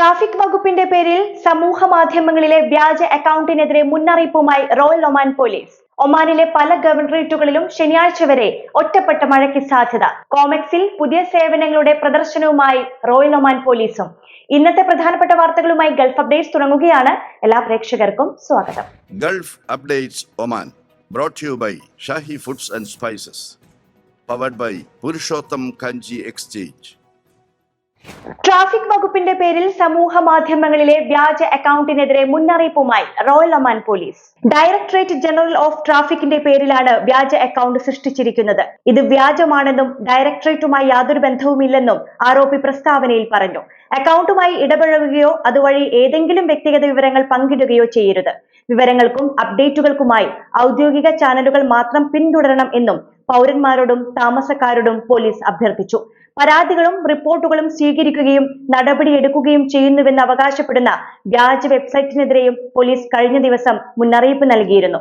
Traffic വകുപ്പിന്റെ പേരിൽ സമൂഹ മാധ്യമങ്ങളിലെ വ്യാജ അക്കൗണ്ടിനെതിരെ മുന്നറിയിപ്പുമായി റോയൽ ഒമാൻ പോലീസ്. ഒമാനിലെ പല ഗവർണറേറ്റുകളിലും ശനിയാഴ്ച വരെ ഒറ്റപ്പെട്ട മഴയ്ക്ക് സാധ്യത. കോമെക്സിൽ പുതിയ സേവനങ്ങളുടെ പ്രദർശനവുമായി റോയൽ ഒമാൻ പോലീസും. ഇന്നത്തെ പ്രധാനപ്പെട്ട വാർത്തകളുമായി ഗൾഫ് അപ്ഡേറ്റ്സ് തുടങ്ങുകയാണ്. എല്ലാ പ്രേക്ഷകർക്കും സ്വാഗതം. Gulf updates Oman brought you by Shahi foods and spices powered by Purushottam Kanji exchange. Traffic വകുപ്പിന്റെ പേരിൽ സമൂഹ മാധ്യമങ്ങളിലെ വ്യാജ അക്കൗണ്ടിനെതിരെ മുന്നറിയിപ്പുമായി royal Oman police. Directorate general of ട്രാഫിക്കിന്റെ പേരിലാണ് വ്യാജ അക്കൗണ്ട് സൃഷ്ടിച്ചിരിക്കുന്നത്. ഇത് വ്യാജമാണെന്നും ഡയറക്ടറേറ്റുമായി യാതൊരു ബന്ധവുമില്ലെന്നും ആരോപി പ്രസ്താവനയിൽ പറഞ്ഞു. അക്കൗണ്ടുമായി ഇടപഴകുകയോ അതുവഴി ഏതെങ്കിലും വ്യക്തിഗത വിവരങ്ങൾ പങ്കിടുകയോ ചെയ്യരുത്. വിവരങ്ങൾക്കും അപ്ഡേറ്റുകൾക്കുമായി ഔദ്യോഗിക ചാനലുകൾ മാത്രം പിന്തുടരണം എന്നും പൗരന്മാരോടും താമസക്കാരോടും പോലീസ് അഭ്യർത്ഥിച്ചു. പരാതികളും റിപ്പോർട്ടുകളും സ്വീകരിക്കുകയും നടപടിയെടുക്കുകയും ചെയ്യുന്നുവെന്ന് അവകാശപ്പെടുന്ന വ്യാജ വെബ്സൈറ്റിനെതിരെയും പോലീസ് കഴിഞ്ഞ ദിവസം മുന്നറിയിപ്പ് നൽകിയിരുന്നു.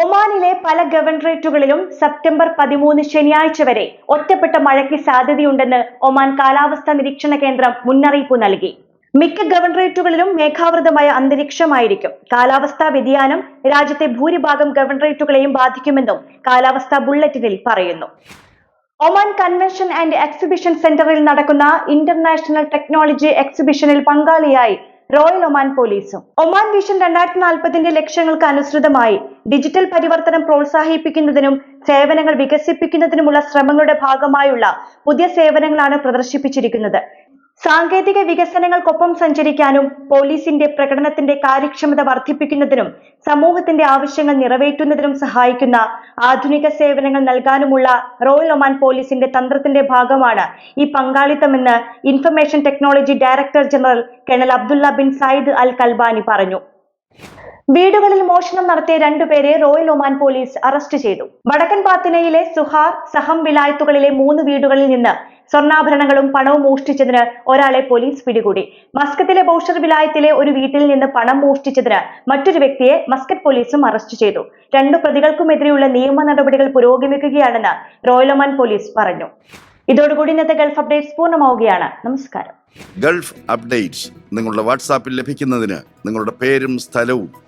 ഒമാനിലെ പല ഗവർണറേറ്റുകളിലും സെപ്റ്റംബർ പതിമൂന്ന് ശനിയാഴ്ച വരെ ഒറ്റപ്പെട്ട മഴയ്ക്ക് സാധ്യതയുണ്ടെന്ന് ഒമാൻ കാലാവസ്ഥാ നിരീക്ഷണ കേന്ദ്രം മുന്നറിയിപ്പ് നൽകി. മിക്ക ഗവർണറേറ്റുകളിലും മേഘാവൃതമായ അന്തരീക്ഷമായിരിക്കും. കാലാവസ്ഥാ വ്യതിയാനം രാജ്യത്തെ ഭൂരിഭാഗം ഗവർണറേറ്റുകളെയും ബാധിക്കുമെന്നും കാലാവസ്ഥാ ബുള്ളറ്റിനിൽ പറയുന്നു. ഒമാൻ കൺവെൻഷൻ ആൻഡ് എക്സിബിഷൻ സെന്ററിൽ നടക്കുന്ന ഇന്റർനാഷണൽ ടെക്നോളജി എക്സിബിഷനിൽ പങ്കാളിയായി റോയൽ ഒമാൻ പോലീസും. ഒമാൻ വിഷൻ രണ്ടായിരത്തി നാൽപ്പതിന്റെ ലക്ഷ്യങ്ങൾക്ക് അനുസൃതമായി ഡിജിറ്റൽ പരിവർത്തനം പ്രോത്സാഹിപ്പിക്കുന്നതിനും സേവനങ്ങൾ വികസിപ്പിക്കുന്നതിനുമുള്ള ശ്രമങ്ങളുടെ ഭാഗമായുള്ള പുതിയ സേവനങ്ങളാണ് പ്രദർശിപ്പിച്ചിരിക്കുന്നത്. സാങ്കേതിക വികസനങ്ങൾക്കൊപ്പം സഞ്ചരിക്കാനും പോലീസിന്റെ പ്രകടനത്തിന്റെ കാര്യക്ഷമത വർദ്ധിപ്പിക്കുന്നതിനും സമൂഹത്തിന്റെ ആവശ്യങ്ങൾ നിറവേറ്റുന്നതിനും സഹായിക്കുന്ന ആധുനിക സേവനങ്ങൾ നൽകാനുമുള്ള റോയൽ ഒമാൻ പോലീസിന്റെ തന്ത്രത്തിന്റെ ഭാഗമാണ് ഈ പങ്കാളിത്തമെന്ന് information technology director general colonel Abdullah bin Sayyid al Kalbani പറഞ്ഞു. വീടുകളിൽ മോഷണം നടത്തിയ രണ്ടുപേരെ റോയൽ ഒമാൻ പോലീസ് അറസ്റ്റ് ചെയ്തു. വടക്കൻ പാത്തിനയിലെ സുഹാർ സഹം വിലായത്തുകളിലെ മൂന്ന് വീടുകളിൽ നിന്ന് സ്വർണാഭരണങ്ങളും പണവും മോഷ്ടിച്ചതിന് ഒരാളെ പോലീസ് പിടികൂടി. മസ്കത്തിലെ ബൌഷർ വിലായത്തിലെ ഒരു വീട്ടിൽ നിന്ന് പണം മോഷ്ടിച്ചതിന് മറ്റൊരു വ്യക്തിയെ മസ്കറ്റ് പോലീസും അറസ്റ്റ് ചെയ്തു. രണ്ടു പ്രതികൾക്കുമെതിരെയുള്ള നിയമ നടപടികൾ പുരോഗമിക്കുകയാണെന്ന് റോയൽ ഒമാൻ പോലീസ് പറഞ്ഞു. ഇതോടുകൂടി ഇന്നത്തെ ഗൾഫ് അപ്ഡേറ്റ്സ് പൂർണമാവുകയാണ്. നമസ്കാരം. ഗൾഫ് അപ്ഡേറ്റ്സ് നിങ്ങളുടെ വാട്സാപ്പിൽ ലഭിക്കുന്നതിന് നിങ്ങളുടെ പേരും സ്ഥലവും